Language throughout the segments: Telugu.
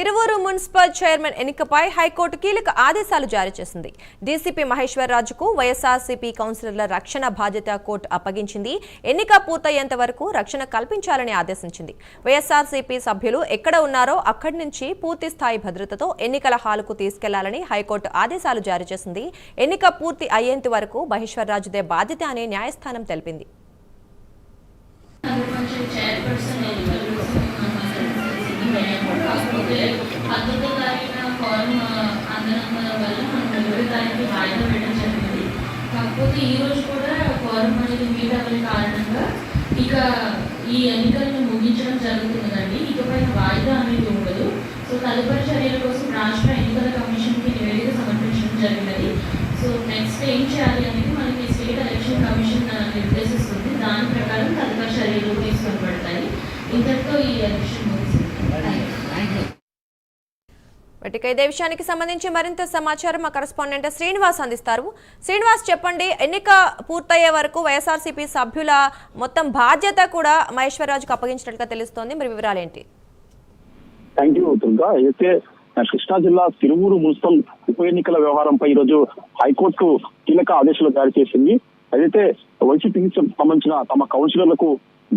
తిరువూరు మున్సిపల్ చైర్మన్ ఎన్నికపై హైకోర్టు కీలక ఆదేశాలు జారీ చేసింది. డీసీపీ మహేశ్వర్ రాజుకు వైఎస్ఆర్సీపీ కౌన్సిలర్ల రక్షణ బాధ్యత కోర్టు అప్పగించింది. ఎన్నిక పూర్తయ్యేంత వరకు రక్షణ కల్పించాలని ఆదేశించింది. వైఎస్ఆర్సీపీ సభ్యులు ఎక్కడ ఉన్నారో అక్కడి నుంచి పూర్తి స్థాయి భద్రతతో ఎన్నికల హాలుకు తీసుకెళ్ళాలని హైకోర్టు ఆదేశాలు జారీ చేసింది. ఎన్నిక పూర్తి అయ్యేంత వరకు మహేశ్వరరాజుదే బాధ్యత అని న్యాయస్థానం తెలిపింది. చైర్పర్సన్ పద్దెనిమిదో తారీఖున ఫారం అందడం వల్ల మనం ఇరవై తారీఖు వాయిదా వేయడం జరిగింది కాకపోతే ఈ రోజు కూడా ఫారం అనేది మీట్ అవ్వని కారణంగా ఇక ఈ ఎన్నికలను ముగించడం జరుగుతున్నదండి ఇకపై వాయిదా అనేది ఉండదు సో తదుపరి చర్యల కోసం రాష్ట్ర ఎన్నికల కమిషన్కి నివేదిక సమర్పించడం జరిగినది సో నెక్స్ట్ ఏం చేయాలి అనేది మనకి స్టేట్ ఎలక్షన్ కమిషన్ నిర్దేశిస్తుంది దాని ప్రకారం తదుపరి చర్యలు తీసుకొనబడతాయి ఇంతటితో ఈ ఎలక్షన్ ముగిసింది ఇక ఇదే విషయానికి సంబంధించి మరింత సమాచారం మా కరెస్పాండెంట్ శ్రీనివాస్ అందిస్తారు. శ్రీనివాస్ చెప్పండి ఎన్నిక పూర్తయ్యే వరకు వైఎస్ఆర్సీపీ సభ్యుల మొత్తం బాధ్యత కూడా మహేశ్వరరాజుకు అప్పగించినట్లుగా తెలుస్తోంది. మరి వివరాలేంటి? థ్యాంక్ యూ అయితే కృష్ణా జిల్లా తిరువూరు మున్సిపల్ ఉప ఎన్నికల వ్యవహారంపై ఈరోజు హైకోర్టు కీలక ఆదేశాలు జారీ చేసింది. అయితే వైసీపీకి సంబంధించిన తమ కౌన్సిలర్లకు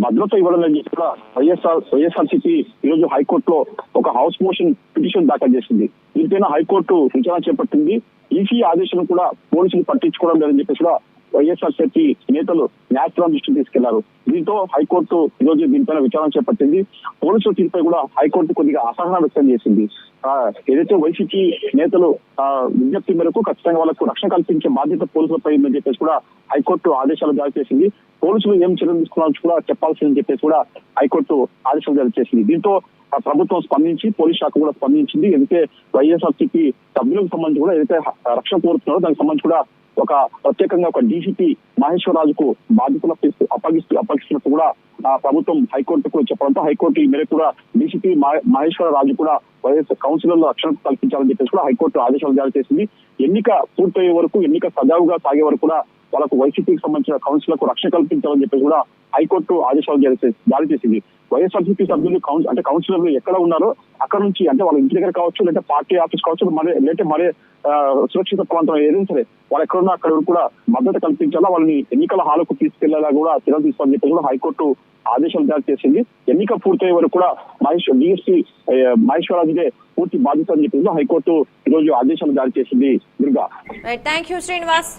భద్రత ఇవ్వడం అని చెప్పి కూడా వైఎస్ఆర్ వైఎస్ఆర్సీపీ ఈ రోజు హైకోర్టులో ఒక హౌస్ మోషన్ పిటిషన్ దాఖలు చేసింది. దీనిపైన హైకోర్టు విచారణ చేపట్టింది. ఈసీ ఆదేశాలను కూడా పోలీసులు పట్టించుకోవడం లేదని చెప్పేసి కూడా వైఎస్ఆర్సీపీ నేతలు న్యాయస్థానం దృష్టికి తీసుకెళ్ళారు. దీంతో హైకోర్టు ఈ రోజు దీనిపైన విచారణ చేపట్టింది. పోలీసుల తీరుపై కూడా హైకోర్టు కొద్దిగా అసహనం వ్యక్తం చేసింది. ఆ, ఏదైతే వైసీపీ నేతలు విజ్ఞప్తి మేరకు ఖచ్చితంగా వాళ్ళకు రక్షణ కల్పించే బాధ్యత పోలీసులపై ఉందని చెప్పేసి కూడా హైకోర్టు ఆదేశాలు జారీ చేసింది. పోలీసులు ఏం చర్యలు తీసుకున్నారో కూడా చెప్పాల్సిందని చెప్పేసి కూడా హైకోర్టు ఆదేశాలు జారీ చేసింది. దీంతో ప్రభుత్వం స్పందించి పోలీస్ శాఖ కూడా స్పందించింది. ఎందుకంటే వైఎస్ఆర్సీపీ సభ్యులకు సంబంధించి కూడా ఏదైతే రక్షణ కోరుతున్నారో దానికి సంబంధించి కూడా ఒక ప్రత్యేకంగా ఒక డీసీపీ మహేశ్వరరాజుకు బాధ్యతలు అప్పగిస్తూ అప్పగిస్తూ అప్పగిస్తున్నట్టు కూడా ప్రభుత్వం హైకోర్టుకు చెప్పడంతో హైకోర్టు ఈ మేరకు కూడా డీసీపీ మహేశ్వర రాజు కూడా వైఎస్ కౌన్సిలర్ల రక్షణ కల్పించాలని చెప్పేసి కూడా హైకోర్టు ఆదేశాలు జారీ చేసింది. ఎన్నిక పూర్తయ్యే వరకు ఎన్నిక సజావుగా సాగే వరకు కూడా వాళ్ళకు వైసీపీకి సంబంధించిన కౌన్సిలర్కు రక్షణ కల్పించాలని చెప్పేసి కూడా హైకోర్టు ఆదేశాలు జారీ చేసింది. వైఎస్ఆర్సీపీ సభ్యులు కౌన్ అంటే కౌన్సిలర్లు ఎక్కడ ఉన్నారో అక్కడ నుంచి అంటే వాళ్ళ ఇంటి దగ్గర కావచ్చు లేదా పార్టీ ఆఫీస్ కావచ్చు మరి లేదంటే మరే సురక్షిత ప్రాంతం ఏదైనా సరే వాళ్ళు ఎక్కడ ఉన్నా అక్కడ కూడా మద్దతు కల్పించాలా? వాళ్ళని ఎన్నికల హాలకు తీసుకెళ్ళేలా కూడా చర్యలు తీసుకోవాలని చెప్పి కూడా హైకోర్టు ఆదేశాలు జారీ చేసింది. ఎన్నిక పూర్తయ్యే వరకు కూడా మహేశ్వర డిఎస్పీ మహేశ్వరరాజుదే పూర్తి బాధ్యత అని చెప్పిందో హైకోర్టు ఈ రోజు ఆదేశాలు జారీ చేసింది దుర్గా. Thank you Srinivas